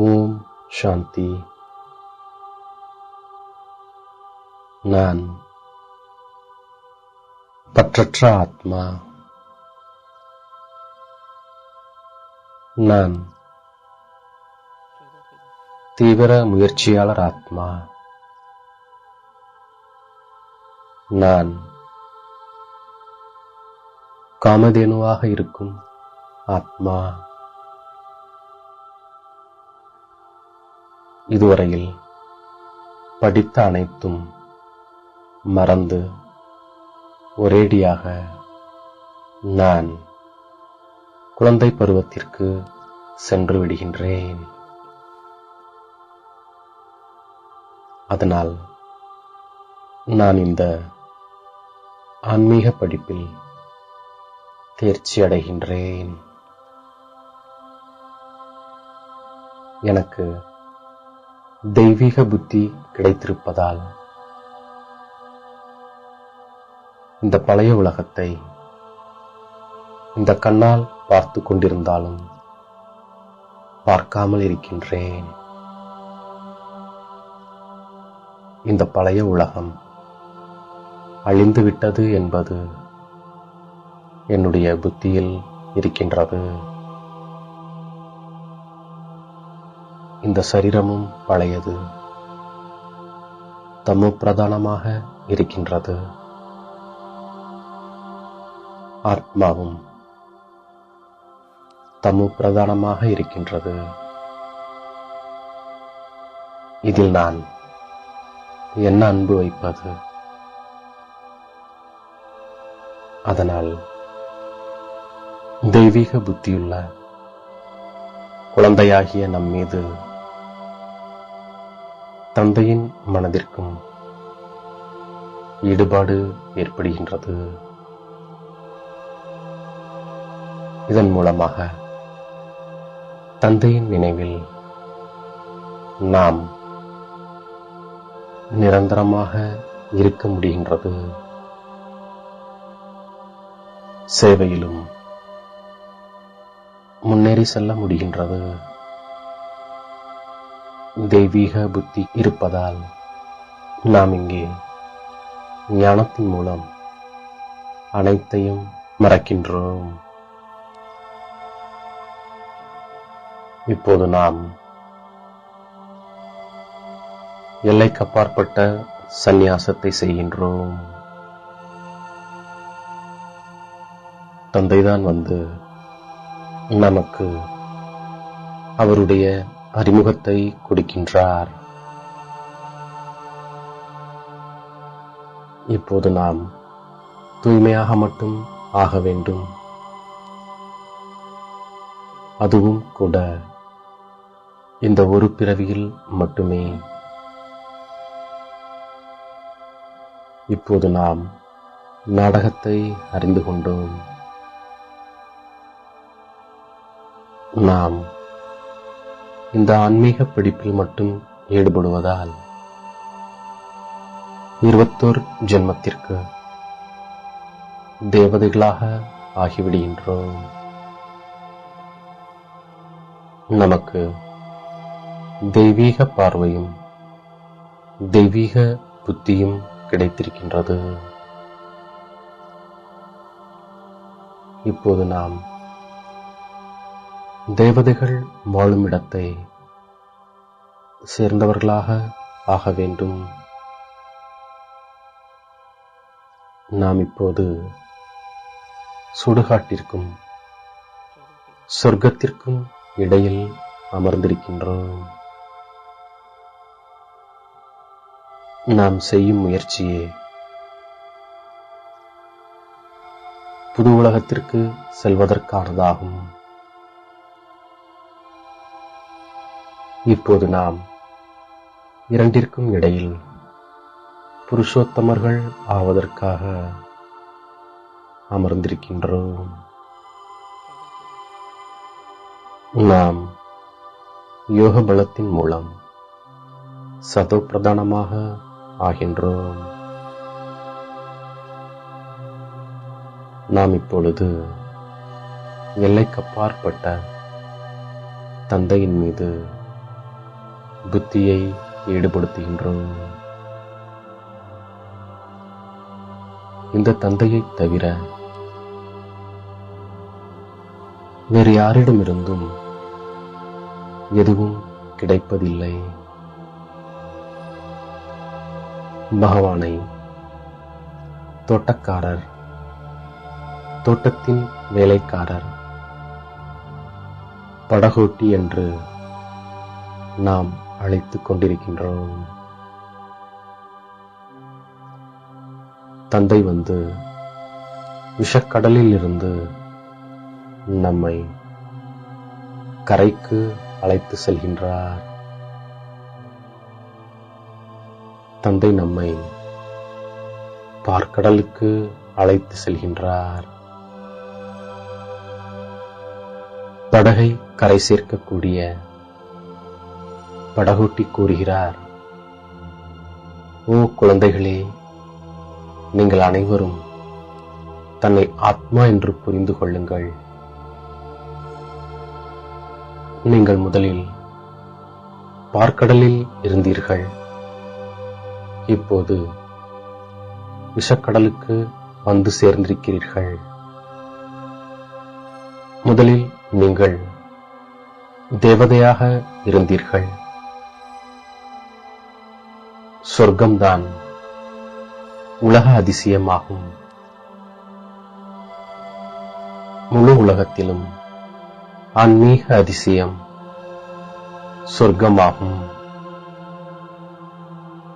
ஓம் சாந்தி நான் பற்றற்ற ஆத்மா நான் தீவிர முயற்சியாளர் ஆத்மா நான் காமதேனுவாக இருக்கும் ஆத்மா இதுவரையில் படித்த அனைத்தும் மறந்து ஒரேடியாக நான் குழந்தை பருவத்திற்கு சென்று விடுகின்றேன். அதனால் நான் இந்த ஆன்மீக படிப்பில் தேர்ச்சி அடைகின்றேன். எனக்கு தெய்வீக புத்தி கிடைத்திருப்பதால். இந்த பழைய உலகத்தை இந்த கண்ணால் பார்த்து கொண்டிருந்தாலும் பார்க்காமல் இருக்கின்றேன். இந்த பழைய உலகம் அழிந்துவிட்டது என்பது என்னுடைய புத்தியில் இருக்கின்றது. இந்த சரீரமும் பழையது. தமோ பிரதானமாக இருக்கின்றது. ஆத்மாவும் தமோ பிரதானமாக இருக்கின்றது. இதில் நான் என்ன அன்பு வைப்பது? அதனால் தெய்வீக புத்தியுள்ள குழந்தையாகிய நம் மீது தந்தையின் மனதிற்கும் ஈடுபாடு ஏற்படுகின்றது. இதன் மூலமாக தந்தையின் நினைவில் நாம் நிரந்தரமாக இருக்க முடிகின்றது. சேவையிலும் முன்னேறி செல்ல முடிகின்றது. தெய்வீக புத்தி இருப்பதால் நாம் இங்கே ஞானத்தின் மூலம் அனைத்தையும் மறக்கின்றோம். இப்போது நாம் எல்லைக்கப்பாற்பட்ட சந்நியாசத்தை செய்கின்றோம். தந்தைதான் வந்து நமக்கு அவருடைய அறிமுகத்தை கொடுக்கின்றார். இப்போது நாம் தூய்மையாக மட்டும் ஆக வேண்டும். அதுவும் கூட இந்த ஒரு பிறவியில் மட்டுமே. இப்போது நாம் நாடகத்தை அறிந்து கொண்டோம். நாம் இந்த ஆன்மீக படிப்பில் மட்டும் ஈடுபடுவதால். இருபத்தோர் ஜென்மத்திற்கு தேவதைகளாக ஆகிவிடுகின்றோம். நமக்கு தெய்வீக பார்வையும் தெய்வீக புத்தியும் கிடைத்திருக்கின்றது. இப்போது நாம் தேவதைகள் வாழும் இடத்தை சேர்ந்தவர்களாக ஆக வேண்டும். நாம் இப்போது சுடுகாட்டிற்கும் சொர்க்கத்திற்கும் இடையில் அமர்ந்திருக்கின்றோம். நாம் செய்யும் முயற்சியே புது உலகத்திற்கு செல்வதற்கானதாகும். இப்போது நாம் இரண்டிற்கும் இடையில் புருஷோத்தமர்கள் ஆவதற்காக அமர்ந்திருக்கின்றோம். நாம் யோக பலத்தின் மூலம் சதோ பிரதானமாக ஆகின்றோம். நாம் இப்பொழுது எல்லைக்கப்பாற்பட்ட தந்தையின் மீது புத்தியை ஈடுபடுத்துகின்றோம். இந்த தந்தையை தவிர வேறு யாரிடமிருந்தும் எதுவும் கிடைப்பதில்லை. பகவானை தோட்டக்காரர் தோட்டத்தின் வேலைக்காரர் படகோட்டி என்று நாம் அழைத்துக் கொண்டிருக்கின்றோம். தந்தை வந்து விஷக்கடலில் இருந்து நம்மை கரைக்கு அழைத்து செல்கின்றார். தந்தை நம்மை பார்க்கடலுக்கு அழைத்து செல்கின்றார். படகை கரை சேர்க்கக்கூடிய படகூட்டி கூறுகிறார். ஓ குழந்தைகளே நீங்கள் அனைவரும் தன்னை ஆத்மா என்று புரிந்து கொள்ளுங்கள். நீங்கள் முதலில் பார்க்கடலில் இருந்தீர்கள். இப்போது விஷக்கடலுக்கு வந்து சேர்ந்திருக்கிறீர்கள். முதலில் நீங்கள் தேவதையாக இருந்தீர்கள். சொர்க்கம்தான் உலக அதிசயமாகும். முழு உலகத்திலும் ஆன்மீக அதிசயம் சொர்க்கமாகும்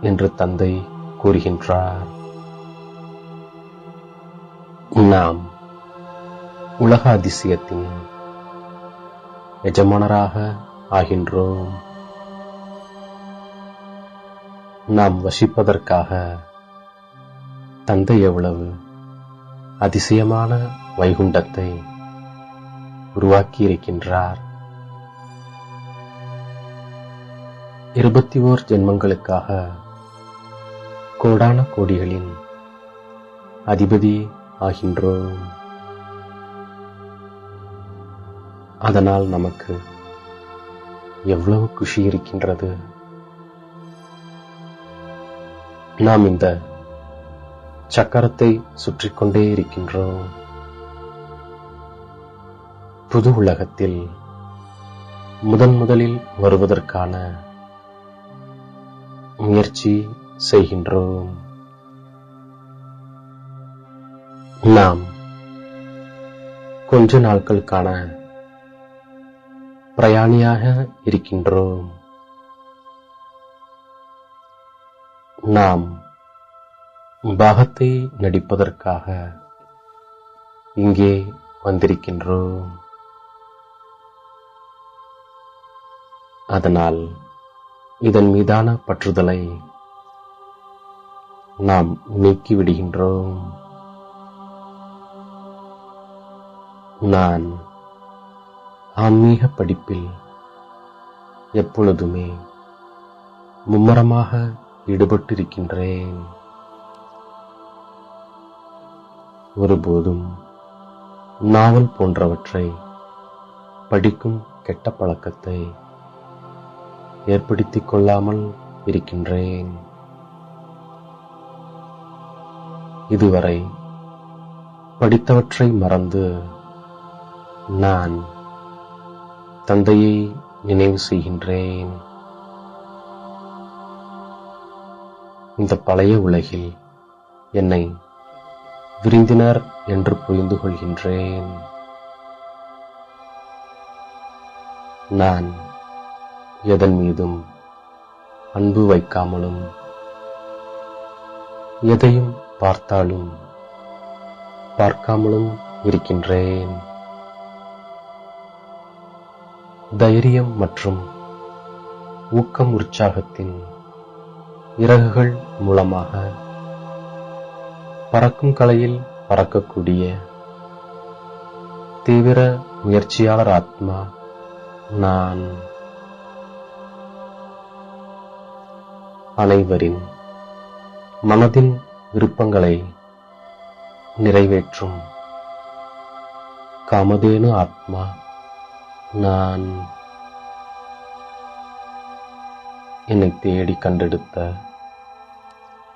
என்று தந்தை கூறுகின்றார். நாம் உலக அதிசயத்தின் எஜமானராக ஆகின்றோம். நாம் வசிப்பதற்காக தந்தை எவ்வளவு அதிசயமான வைகுண்டத்தை உருவாக்கியிருக்கின்றார். இருபத்தி ஓர் ஜென்மங்களுக்காக கோடான கோடிகளின் அதிபதி ஆகின்றோம். அதனால் நமக்கு எவ்வளவு குஷி இருக்கின்றது? நாம் இந்த சக்கரத்தை சுற்றி கொண்டே இருக்கின்றோம். புது உலகத்தில் முதன் முதலில் வருவதற்கான முயற்சி செய்கின்றோம். நாம் கொஞ்ச நாட்களுக்கான பிரயாணியாக இருக்கின்றோம். நாம் பாகத்தை நடிப்பதற்காக இங்கே வந்திருக்கின்றோம். அதனால் இதன் மீதான பற்றுதலை நாம் நீக்கிவிடுகின்றோம் நான் ஆன்மீக படிப்பில் எப்பொழுதுமே மும்முரமாக ஈடுபட்டிருக்கின்றேன். ஒருபோதும் நாவல் போன்றவற்றை படிக்கும் கெட்ட பழக்கத்தை ஏற்படுத்திக் கொள்ளாமல் இருக்கின்றேன். இதுவரை படித்தவற்றை மறந்து நான் தந்தையை நினைவு செய்கின்றேன். இந்த பழைய உலகில் என்னை விருந்தினர் என்று புரிந்து கொள்கின்றேன். நான் எதன் மீதும் அன்பு வைக்காமலும் எதையும் பார்த்தாலும் பார்க்காமலும் இருக்கின்றேன். தைரியம் மற்றும் ஊக்கம் உற்சாகத்தின் இறகுகள் மூலமாக பறக்கும் கலையில் பறக்கக்கூடிய தீவிர முயற்சியாளர் ஆத்மா நான். அனைவரின் மனதின் விருப்பங்களை நிறைவேற்றும் காமதேனு ஆத்மா நான். என்னை தேடி கண்டெடுத்த